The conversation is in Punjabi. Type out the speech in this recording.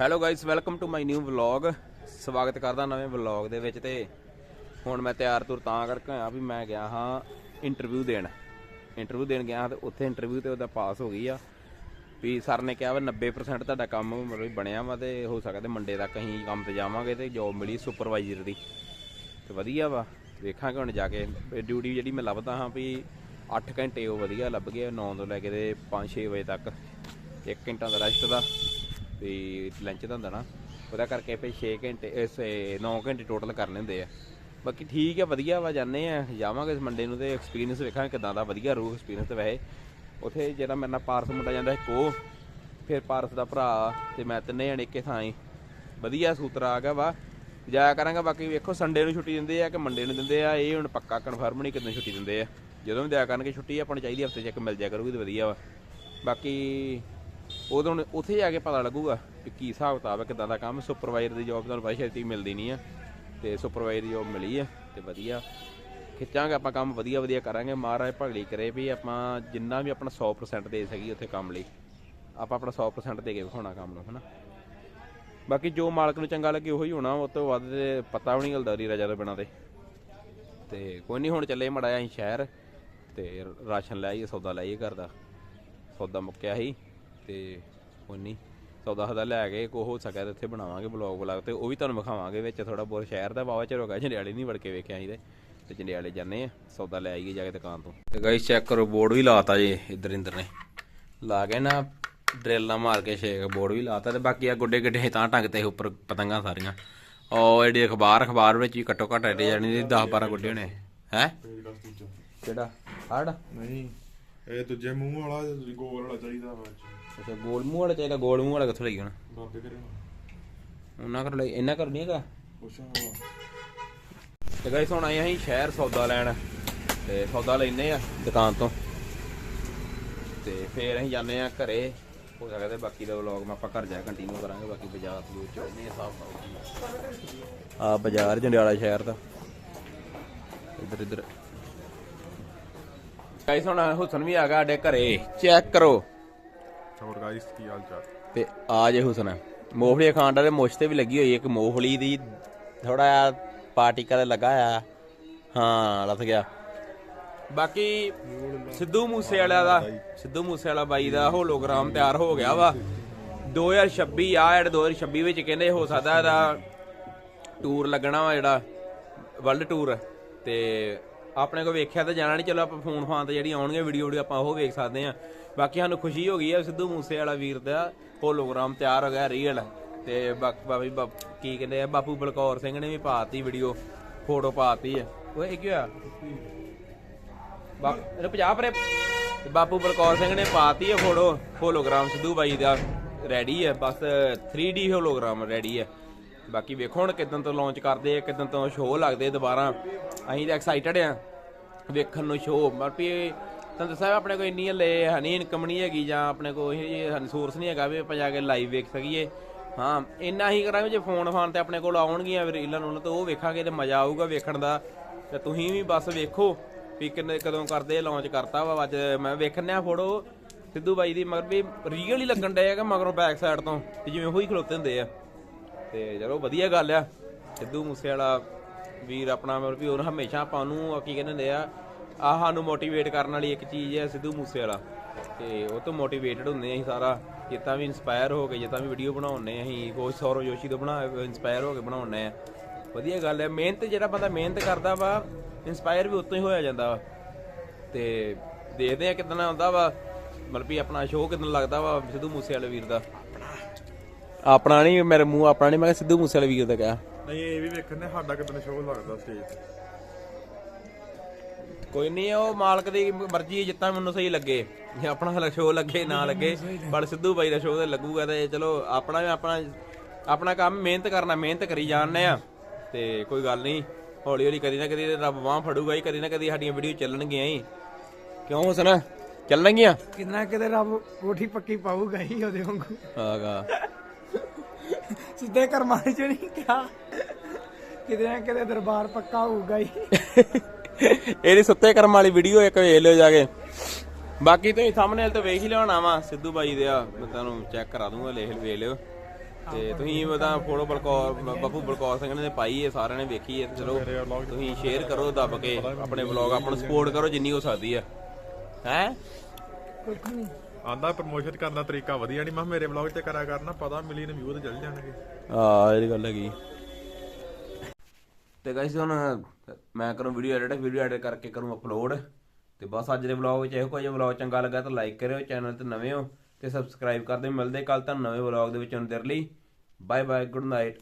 Hello guys welcome to my new vlog ਸਵਾਗਤ ਕਰਦਾ ਨਵੇਂ ਵਲੌਗ ਦੇ ਵਿੱਚ ਤੇ ਹੁਣ ਮੈਂ ਤਿਆਰ ਤੁਰ ਤਾਂ ਕਰਕੇ ਆਇਆ ਵੀ ਮੈਂ ਗਿਆ ਹਾਂ ਇੰਟਰਵਿਊ ਦੇਣ। ਇੰਟਰਵਿਊ ਦੇਣ ਗਿਆ ਹਾਂ ਤੇ ਉੱਥੇ ਇੰਟਰਵਿਊ ਤੇ ਉਹਦਾ ਪਾਸ ਹੋ ਗਈ ਆ। ਵੀ ਸਰ ਨੇ ਕਿਹਾ ਵਾ 90% ਤੁਹਾਡਾ ਕੰਮ ਮਤਲਬ ਬਣਿਆ ਵਾ ਤੇ ਹੋ ਸਕਦਾ ਮੰਡੇ ਤੱਕ ਅਸੀਂ ਕੰਮ ਤੇ ਜਾਵਾਂਗੇ ਤੇ ਜੋਬ ਮਿਲੀ ਸੁਪਰਵਾਈਜ਼ਰ ਦੀ। ਤੇ ਵਧੀਆ ਵਾ, ਵੇਖਾਂਗੇ ਹੁਣ ਜਾ ਕੇ। ਡਿਊਟੀ ਜਿਹੜੀ ਮੈਂ ਲੱਭਦਾ ਹਾਂ ਵੀ 8 ਘੰਟੇ ਉਹ ਵਧੀਆ ਲੱਭ ਗਏ 9 ਤੋਂ ਲੈ ਕੇ ਤੇ 5-6 ਵਜੇ ਤੱਕ। 1 ਘੰਟਾ ਦਾ ਰੈਸਟ ਦਾ। ਵੀ ਲੰਚ ਦਾ ਹੁੰਦਾ ਨਾ, ਉਹਦਾ ਕਰਕੇ ਫਿਰ 6 ਘੰਟੇ ਇਸ 9 ਘੰਟੇ ਟੋਟਲ ਕਰਨੇ ਹੁੰਦੇ ਆ। ਬਾਕੀ ਠੀਕ ਆ, ਵਧੀਆ ਵਾ, ਜਾਂਦੇ ਆ, ਜਾਵਾਂਗੇ ਇਸ ਮੰਡੇ ਨੂੰ ਤੇ ਐਕਸਪੀਰੀਅੰਸ ਵੇਖਾਂਗੇ ਕਿਦਾਂ ਦਾ ਵਧੀਆ ਰਹੂ ਐਕਸਪੀਰੀਅੰਸ ਵੈਸੇ। ਉੱਥੇ ਜਿਹੜਾ ਮੇਰੇ ਨਾਲ ਪਾਰਸ ਮੁੰਡਾ ਜਾਂਦਾ ਇੱਕ ਉਹ, ਫਿਰ ਪਾਰਸ ਦਾ ਭਰਾ ਤੇ ਮੈਂ ਤਿੰਨੇ ਜਣੇ ਇੱਕੇ ਥਾਂ ਹੀ ਵਧੀਆ ਸੂਤਰਾ ਆ ਗਿਆ ਵਾ, ਜਾਇਆ ਕਰਾਂਗਾ, ਬਾਕੀ ਵੇਖੋ ਸੰਡੇ ਨੂੰ ਛੁੱਟੀ ਦਿੰਦੇ ਆ ਕਿ ਮੰਡੇ ਨੂੰ ਦਿੰਦੇ ਆ, ਇਹ ਹੁਣ ਪੱਕਾ ਕਨਫਰਮ ਨਹੀਂ ਕਿਦੋਂ ਛੁੱਟੀ ਦਿੰਦੇ ਆ। ਜਦੋਂ ਵੀ ਜਾਇਆ ਕਰਨਗੇ, ਛੁੱਟੀ ਆਪਾਂ ਨੂੰ ਚਾਹੀਦੀ ਹਫ਼ਤੇ 'ਚ ਇੱਕ ਮਿਲ ਜਾਇਆ ਕਰੂਗੀ ਤੇ ਵਧੀਆ ਵਾ। ਬਾਕੀ ਉਦੋਂ ਹੁਣ ਉੱਥੇ ਜਾ ਕੇ ਪਤਾ ਲੱਗੂਗਾ ਕਿ ਕੀ ਹਿਸਾਬ ਕਿਤਾਬ ਹੈ, ਕਿਦਾਂ ਦਾ ਕੰਮ ਸੁਪਰਵਾਈਜ਼ਰ ਦੀ ਜੌਬ ਤੁਹਾਨੂੰ ਪਤਾ ਛੇਤੀ ਮਿਲਦੀ ਨਹੀਂ ਆ ਤੇ ਸੁਪਰਵਾਈਜ਼ਰ ਦੀ ਜੌਬ ਮਿਲੀ ਆ ਤੇ ਵਧੀਆ। ਖਿੱਚਾਂਗੇ ਆਪਾਂ ਕੰਮ, ਵਧੀਆ ਵਧੀਆ ਕਰਾਂਗੇ। ਮਹਾਰਾਜ ਭਗਲੀ ਕਰੇ ਵੀ ਆਪਾਂ ਜਿੰਨਾ ਵੀ ਆਪਣਾ 100% ਦੇ ਸਕੀ ਉੱਥੇ ਕੰਮ ਲਈ। ਆਪਾਂ ਆਪਣਾ 100% ਦੇ ਕੇ ਵਿਖਾਉਣਾ ਕੰਮ ਨੂੰ, ਹਨਾ। ਬਾਕੀ ਜੋ ਮਾਲਕ ਨੂੰ ਚੰਗਾ ਲੱਗੇ ਉਹੀ ਹੋਣਾ, ਉਹ ਤੋਂ ਵੱਧ ਪਤਾ ਵੀ ਨਹੀਂ ਗਲਦਾ ਰੀ ਰਜਾ ਤੋਂ ਬਿਨਾਂ ਤੇ। ਤੇ ਕੋਈ ਨਹੀਂ, ਹੁਣ ਚੱਲੇ ਮੜਾ ਅਸੀਂ ਸ਼ਹਿਰ ਤੇ ਰਾਸ਼ਨ ਲੈ ਆਈਏ, ਸੌਦਾ ਲੈ ਆਈਏ ਘਰ ਦਾ। ਸੌਦਾ ਮੁੱਕਿਆ ਸੀ। ਤੇ ਕੋਈ ਸੌਦਾ ਹਦਾ ਲੈ ਕੇ ਕੋ ਹੋ ਸਕਿਆ ਤੇ ਇੱਥੇ ਬਣਾਵਾਂਗੇ ਬਲੌਗ ਬਲੌਗ ਤੇ, ਉਹ ਵੀ ਤੁਹਾਨੂੰ ਵਿਖਾਵਾਂਗੇ ਵਿੱਚ ਥੋੜਾ ਬਹੁਤ ਸ਼ਹਿਰ ਦਾ ਵਾਵਾ ਚਿਰ ਹੋ ਗਿਆ ਜੰਡਿਆਲੇ ਨਹੀਂ ਵੜ ਕੇ ਵੇਖਿਆ ਸੀ ਤੇ। ਤੇ ਜੰਡਿਆਲੇ ਜਾਂਦੇ ਆ ਸੌਦਾ ਲੈ ਆਈਏ ਜਾ ਕੇ ਦੁਕਾਨ ਤੋਂ। ਤੇ ਗਾਇਸ ਚੈੱਕ ਕਰੋ ਬੋਰਡ ਵੀ ਲਾਤਾ ਜੇ ਇੱਧਰ ਇੰਦਰ ਨੇ। ਲਾ ਕੇ ਨਾ ਡਰਿਲ ਨਾਲ ਮਾਰ ਕੇ ਛੇਕ ਬੋਰਡ ਵੀ ਲਾਤਾ ਤੇ ਬਾਕੀ ਆ ਗੁੱਡੇ ਗੱਡੇ ਤਾਂ ਟੰਗ ਤੇ ਉੱਪਰ ਪਤੰਗਾਂ ਸਾਰੀਆਂ। ਉਹ ਜਿਹੜੀ ਅਖਬਾਰ ਅਖਬਾਰ ਵਿੱਚ ਵੀ ਘੱਟੋ ਘੱਟ ਐਡੇ ਜਾਣੀ ਦੀ 10 12 ਗੁੱਡੇ ਹੋਣੇ। ਹੈ? ਕਿਹੜਾ? ਹਾਰਡ ਨਹੀਂ, ਇਹ ਦੂਜੇ ਮੂੰਹ ਵਾਲਾ, ਗੋਲ ਵਾਲਾ ਚਾਹੀਦਾ ਵਾ ਅੱਛਾ ਗੋਲ ਮੂੰਹ ਵਾਲਾ ਚਾਹੀਦਾ ਗੋਲ ਮੂੰਹ ਵਾਲਾ ਕਿੱਥੋਂ ਲਈ ਹੁਣ? ਬਾਬੇ ਕਰੇ ਉਹਨਾਂ ਕਰ ਲਈ ਇਹਨਾਂ ਕਰ ਨਹੀਂ ਹੈਗਾ? ਪੁੱਛਾਂ ਤੇ ਗਾਇਸ ਹੁਣ ਆਏ ਅਸੀਂ ਸ਼ਹਿਰ ਸੌਦਾ ਲੈਣ। ਤੇ ਸੌਦਾ ਲੈਨੇ ਆ ਦੁਕਾਨ ਤੋਂ। ਤੇ ਫੇਰ ਅਸੀਂ ਜਾਂਦੇ ਆ ਘਰੇ। ਹੋ ਸਕਦਾ ਬਾਕੀ ਦਾ ਵਲੌਗ ਮੈਂ ਆਪਾਂ ਘਰ ਜਾ ਕੰਟੀਨਿਊ ਕਰਾਂਗੇ ਬਾਕੀ ਬਾਜ਼ਾਰ ਦੇ ਵਿੱਚ ਉਹਨੇ ਹਿਸਾਬ ਨਾਲ ਆ ਬਾਜ਼ਾਰ ਜੰਡਿਆਲਾ ਸ਼ਹਿਰ ਦਾ। ਇੱਧਰ ਇੱਧਰ। ਗਾਇਸ ਹੁਣ ਹੁਸਨ ਵੀ ਆ ਗਿਆ ਸਾਡੇ ਘਰੇ। ਚੈੱਕ ਕਰੋ। ਹੋਰ ਗਾਇਸ ਕੀ ਹਾਲ ਚਾਲ? ਤੇ ਆ ਜੇ ਹੁਸਨ ਮੋਹਫਲੀ ਖਾਣ ਦਾ ਮੁੱਛ ਤੇ ਵੀ ਲੱਗੀ ਹੋਈ ਇੱਕ ਮੋਹਫਲੀ ਦੀ ਥੋੜਾ ਜਿਹਾ ਪਾਰਟੀਕਾ ਲੱਗਾ ਆ। ਹਾਂ, ਲੱਥ ਗਿਆ। ਬਾਕੀ ਸਿੱਧੂ ਮੂਸੇ ਵਾਲਾ ਦਾ, ਸਿੱਧੂ ਮੂਸੇ ਵਾਲਾ ਬਾਈ ਦਾ ਹੋਲੋਗ੍ਰਾਮ ਤਿਆਰ ਹੋ ਗਿਆ ਵਾ। 2026 ਆ ਐਡ 2026 ਵਿੱਚ ਕਹਿੰਦੇ ਹੋ ਸਕਦਾ ਇਹਦਾ ਟੂਰ ਲੱਗਣਾ ਵਾ ਜਿਹੜਾ ਵਰਲਡ ਟੂਰ ਤੇ ਆਪਣੇ ਕੋ ਵੇਖਿਆ ਤਾਂ ਜਾਣਾ ਨਹੀਂ ਚਲੋ ਆਪਾਂ ਫੋਨ ਫਾਨ ਤੇ ਜਿਹੜੀ ਆਉਣਗੀਆਂ ਵੀਡੀਓ ਵੀਡੀਓ ਆਪਾਂ ਉਹ ਵੇਖ ਸਕਦੇ ਆ ਬਾਕੀ ਸਾਨੂੰ ਖੁਸ਼ੀ ਹੋ ਗਈ ਹੈ ਸਿੱਧੂ ਮੂਸੇ ਵਾਲਾ ਵੀਰ ਦਾ ਹੋਲੋਗ੍ਰਾਮ ਤਿਆਰ ਹੋ ਗਿਆ ਰੀਅਲ ਤੇ ਬਾਕੀ ਕੀ ਕਹਿੰਦੇ ਆ, ਬਾਪੂ ਬਲਕੌਰ ਸਿੰਘ ਨੇ ਵੀ ਪਾਤੀ ਵੀਡੀਓ ਫੋਟੋ ਪਾਤੀ ਆ। ਓਏ ਕੀ ਹੋਇਆ? ਬਾਪ ਇਹਨੂੰ 50 ਪਰੇ ਬਾਪੂ ਬਲਕੌਰ ਸਿੰਘ ਨੇ ਪਾਤੀ ਹੈ ਫੋਟੋ ਹੋਲੋਗ੍ਰਾਮ ਸਿੱਧੂ ਬਾਈ ਦਾ ਰੈਡੀ ਹੈ ਬਸ 3D ਹੋਲੋਗ੍ਰਾਮ ਰੈਡੀ ਹੈ ਬਾਕੀ ਵੇਖੋ ਹੁਣ ਕਿਦਾਂ ਤੋਂ ਲਾਂਚ ਕਰਦੇ ਆ ਕਿਦਾਂ ਤੋਂ ਸ਼ੋਅ ਲੱਗਦੇ ਦੁਬਾਰਾ। ਅਸੀਂ ਤਾਂ ਐਕਸਾਈਟਡ ਆ। ਵੇਖਣ ਨੂੰ ਸ਼ੋਅ ਮਤਲਬ ਵੀ ਤੁਹਾਨੂੰ ਦੱਸਿਆ ਆਪਣੇ ਕੋਲ ਇੰਨੀ ਹਲੇ ਹਨੀ ਇਨਕਮ ਨਹੀਂ ਹੈਗੀ ਜਾਂ ਆਪਣੇ ਕੋਲ ਇਹ ਸੋਰਸ ਨਹੀਂ ਹੈਗਾ ਵੀ ਆਪਾਂ ਜਾ ਕੇ ਲਾਈਵ ਵੇਖ ਸਕੀਏ। ਹਾਂ, ਇੰਨਾ ਹੀ ਕਰਾਂਗੇ ਜੇ ਫੋਨ ਫਾਨ ਤੇ ਆਪਣੇ ਕੋਲ ਆਉਣਗੀਆਂ ਰੀਲਾਂ ਨੂੰ, ਤਾਂ ਉਹ ਵੇਖਾਂਗੇ ਤੇ ਮਜ਼ਾ ਆਊਗਾ ਵੇਖਣ ਦਾ। ਤੇ ਤੁਸੀਂ ਵੀ ਬਸ ਵੇਖੋ ਵੀ ਕਿੰਨੇ ਕਦੋਂ ਕਰਦੇ ਲਾਂਚ ਕਰਤਾ ਵਾ, ਅੱਜ ਮੈਂ ਵੇਖਣਿਆ ਫੋਟੋ ਸਿੱਧੂ ਬਾਈ ਦੀ, ਮਗਰ ਵੀ ਰੀਅਲ ਹੀ ਲੱਗਣ ਡਿਆ ਹੈਗਾ ਮਗਰੋਂ ਬੈਕ ਸਾਈਡ ਤੋਂ ਤੇ ਜਿਵੇਂ ਉਹੀ ਖਲੋਤੇ ਹੁੰਦੇ ਆ। ਤੇ ਚਲੋ ਵਧੀਆ ਗੱਲ ਆ। ਸਿੱਧੂ ਮੂਸੇ ਵਾਲਾ ਵੀਰ ਆਪਣਾ ਮਤਲਬ ਵੀ ਉਹ ਹਮੇਸ਼ਾ ਆਪਾਂ ਨੂੰ ਕੀ ਕਹਿੰਦੇ ਹੁੰਦੇ ਆ ਆਹ ਸਾਨੂੰ ਮੋਟੀਵੇਟ ਕਰਨ ਵਾਲੀ ਇੱਕ ਚੀਜ਼ ਹੈ ਸਿੱਧੂ ਮੂਸੇ ਵਾਲਾ ਤੇ ਉਹ ਤੋਂ ਮੋਟੀਵੇਟਡ ਹੁੰਦੇ ਅਸੀਂ ਸਾਰਾ। ਜਿੱਦਾਂ ਵੀ ਇਨਸਪਾਇਰ ਹੋ ਕੇ, ਜਿੱਦਾਂ ਵੀ ਵੀਡੀਓ ਬਣਾਉਂਦੇ ਅਸੀਂ ਕੋਚ ਸੌਰਵ ਜੋਸ਼ੀ ਤੋਂ ਬਣਾ ਇਨਸਪਾਇਰ ਹੋ ਕੇ ਬਣਾਉਂਦੇ ਆ ਵਧੀਆ ਗੱਲ ਹੈ, ਮਿਹਨਤ ਜਿਹੜਾ ਬੰਦਾ ਮਿਹਨਤ ਕਰਦਾ ਵਾ ਇਨਸਪਾਇਰ ਵੀ ਉਤੋਂ ਹੀ ਹੋਇਆ ਜਾਂਦਾ ਵਾ। ਤੇ ਦੇਖਦੇ ਆ ਕਿਦਾਂ ਆਉਂਦਾ ਵਾ, ਮਤਲਬ ਵੀ ਆਪਣਾ ਸ਼ੋਅ ਕਿਦਾਂ ਲੱਗਦਾ ਵਾ ਸਿੱਧੂ ਮੂਸੇ ਵਾਲੇ ਵੀਰ ਦਾ। ਆਪਣਾ ਨਹੀਂ, ਮੇਰੇ ਮੂੰਹ ਆਪਣਾ ਨਹੀਂ, ਮੈਂ ਕਿਹਾ ਸਿੱਧੂ ਮੂਸੇ ਵਾਲੇ ਵੀਰ ਦਾ ਕਿਹਾ। ਨਹੀਂ, ਇਹ ਵੀ ਵੇਖਣ ਨੇ ਸਾਡਾ ਕਿਦਾਂ ਸ਼ੋਅ ਲੱਗਦਾ ਸਟੇਜ ਤੇ। ਕੋਈ ਨਹੀਂ ਉਹ ਮਾਲਕ ਦੀ ਮਰਜ਼ੀ ਹੈ ਜਿੱਦਾਂ ਮੈਨੂੰ ਸਹੀ ਲੱਗੇ। ਜੇ ਆਪਣਾ ਸ਼ੋਅ ਲੱਗੇ ਨਾ ਲੱਗੇ। ਪਰ ਸਿੱਧੂ ਬਾਈ ਦਾ ਸ਼ੋਅ ਤੇ ਲੱਗੂਗਾ ਤੇ ਚਲੋ ਆਪਣਾ ਵੀ ਆਪਣਾ ਆਪਣਾ ਕੰਮ ਮਿਹਨਤ ਕਰਨਾ ਮਿਹਨਤ ਕਰੀ ਜਾਣਨੇ ਆ। ਤੇ ਕੋਈ ਗੱਲ ਨਹੀਂ ਹੌਲੀ ਹੌਲੀ ਕਦੀ ਨਾ ਕਦੀ ਰੱਬ ਬਾਹ ਫੜੂਗਾ ਹੀ ਕਦੀ ਨਾ ਕਦੀ ਸਾਡੀਆਂ ਵੀਡੀਓ ਚੱਲਣਗੀਆਂ ਹੀ ਕਿਉਂ ਹਸਨ? ਚੱਲਣਗੀਆਂ? ਕਿੰਨਾ ਕਿਤੇ ਰੱਬ ਕੋਠੀ ਪੱਕੀ ਪਾਊਗਾ ਹੀ ਉਹਦੇ ਵਾਂਗੂ। ਆਗਾ ਸਿੱਧੇ ਕਰਮਾਂ ਚ ਨਹੀਂ ਕਿਹਾ। ਕਿਤੇ ਨਾ ਕਿਤੇ ਦਰਬਾਰ ਪੱਕਾ ਹੋਊਗਾ ਹੀ ਇਹਦੀ ਸੁੱਤੇ ਕਰਮ ਵਾਲੀ ਵੀਡੀਓ ਇੱਕ ਵੇਖ ਲਿਓ ਜਾ ਕੇ। ਬਾਕੀ ਤੁਸੀਂ ਥੰਬਨੇਲ ਤੇ ਵੇਖ ਹੀ ਲਿਆਉਣਾ ਵਾ ਸਿੱਧੂ ਬਾਈ ਦੇ ਆ ਮੈਂ ਤੁਹਾਨੂੰ ਚੈੱਕ ਕਰਾ ਦੂੰਗਾ ਲਿਖ ਵੇਖ ਲਿਓ। ਤੇ ਤੁਸੀਂ ਉਹਦਾ ਫੋਟੋ ਬਲਕੌਰ ਬੱਬੂ ਬਲਕੌਰ ਸਿੰਘ ਨੇ ਪਾਈ ਹੈ ਸਾਰਿਆਂ ਨੇ ਵੇਖੀ ਹੈ ਤੇ ਚਲੋ ਤੁਸੀਂ ਸ਼ੇਅਰ ਕਰੋ ਦੱਬ ਕੇ ਆਪਣੇ ਵਲੌਗ ਆਪਾਂ ਨੂੰ ਸਪੋਰਟ ਕਰੋ ਜਿੰਨੀ ਹੋ ਸਕਦੀ ਹੈ ਹੈ? ਆਂਦਾ ਪ੍ਰਮੋਸ਼ਨ ਕਰਨ ਦਾ ਤਰੀਕਾ ਵਧੀਆ ਨਹੀਂ ਮੈਂ ਮੇਰੇ ਵਲੌਗ 'ਚ ਕਰਿਆ ਕਰਨਾ ਪਤਾ ਮਿਲੀਅਨ ਵਿਊ ਤੇ ਚੱਲ ਜਾਣਗੇ। ਆ ਇਹ ਗੱਲ ਹੈਗੀ। ਤੇ ਗਾਇਸ ਹੁਣ ਮੈਂ ਕਰੂੰ ਵੀਡੀਓ ਐਡਿਟ ਵੀਡੀਓ ਐਡਿਟ ਕਰਕੇ ਕਰੂੰ ਅਪਲੋਡ ਤੇ ਬਸ ਅੱਜ ਦੇ ਵਲੌਗ ਵਿੱਚ ਇਹੋ ਕੋਈ ਵਲੌਗ ਚੰਗਾ ਲੱਗਾ ਤਾਂ ਲਾਈਕ ਕਰਿਓ ਚੈਨਲ ਤੇ ਨਵੇਂ ਹੋ ਤੇ ਸਬਸਕ੍ਰਾਈਬ ਕਰ ਦਿਓ। ਮਿਲਦੇ ਕੱਲ ਤੁਹਾਨੂੰ ਨਵੇਂ ਵਲੌਗ ਦੇ ਵਿੱਚ ਹੁਣ ਲਈ। Bye bye good night